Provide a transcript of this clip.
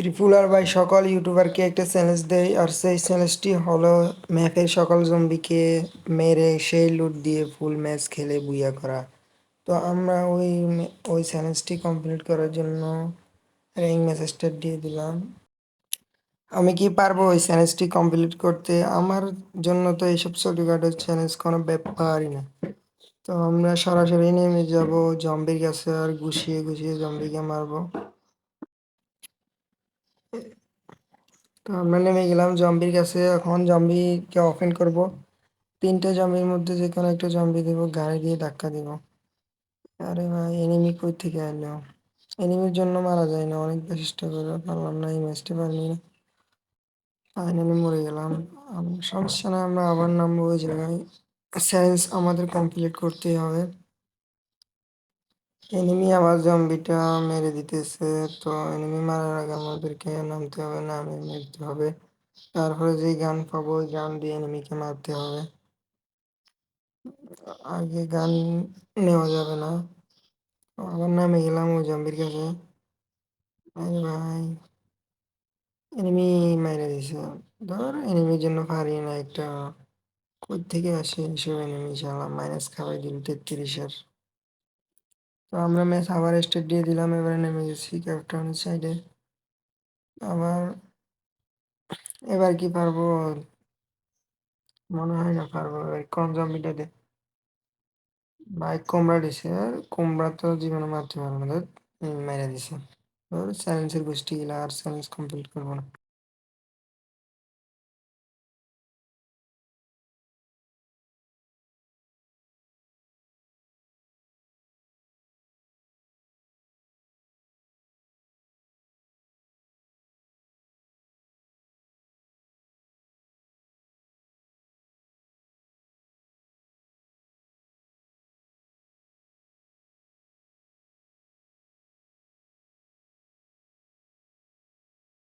ত্রিপুলার ভাই সকল ইউটিউবারকে একটা চ্যালেঞ্জ দেয় আর সেই চ্যালেঞ্জটি হলো ম্যাপের সকল জম্বিকে মেরে সেই লুট দিয়ে ফুল ম্যাচ খেলে বুইয়া করা। তো আমরা ওই ওই চ্যালেঞ্জটি কমপ্লিট করার জন্য র্যাঙ্ক মেসেজটা দিয়ে দিলাম। আমি কি পারব ওই চ্যালেঞ্জটি কমপ্লিট করতে? আমার জন্য তো এইসব ছোটখাটো চ্যালেঞ্জ কোনো ব্যাপারই না। তো আমরা সরাসরি নেমে যাব জম্বির কাছে আর গুছিয়ে গুছিয়ে জম্বিকে মারবো। তো আমরা নেমে গেলাম জম্বির কাছে। এখন জম্বিকে অফেন করব। তিনটে জম্বির মধ্যে যে কোনো একটা জম্বি দেবো, গাড়ি দিয়ে ধাক্কা দিব। আরে ভাই এনিমি কই থেকে এলো এনিমির জন্য মারা যায় না, অনেক চেষ্টা করে। পারলাম না, এই ম্যাচটা পারলি না। ফাইনালি মরে গেলাম। সমস্যা না, আমরা আবার নামবো ওই জায়গায়। চ্যালেঞ্জ আমাদের কমপ্লিট করতেই হবে। এনিমি আবার জম্বিটা মেরে দিতেছে, তো এনিমি মারার আগে আমাদেরকে নামতে হবে নামে মারতে হবে। তারপরে যে গান পাবো গান দিয়ে এনিমিকে মারতে হবে। আগে গান নেওয়া যাবে না। আবার নামে গেলাম ওই জম্বির কাছে। ভাই। এনিমি মেরে দিছে। ধর এনিমির জন্য পারি না একটা। কই থেকে আসে এইসব এনিমি শালা? মাইনাস খাওয়াই দিল তেত্রিশের। তো আমরা ম্যাচ আবার স্টার্ট দিয়ে দিলাম, এবারে নেমে গেছি ক্যাপ্টেনের সাইডে আবার এবার কি পারব? মনে হয় না পারব এবার জম্বিটা দে। ভাই কোমরা দিছে, আর কোমরা তো জীবনে মারতে পারব না মেরে দিছে। চ্যালেঞ্জের গোষ্ঠী আর চ্যালেঞ্জ কমপ্লিট করব না।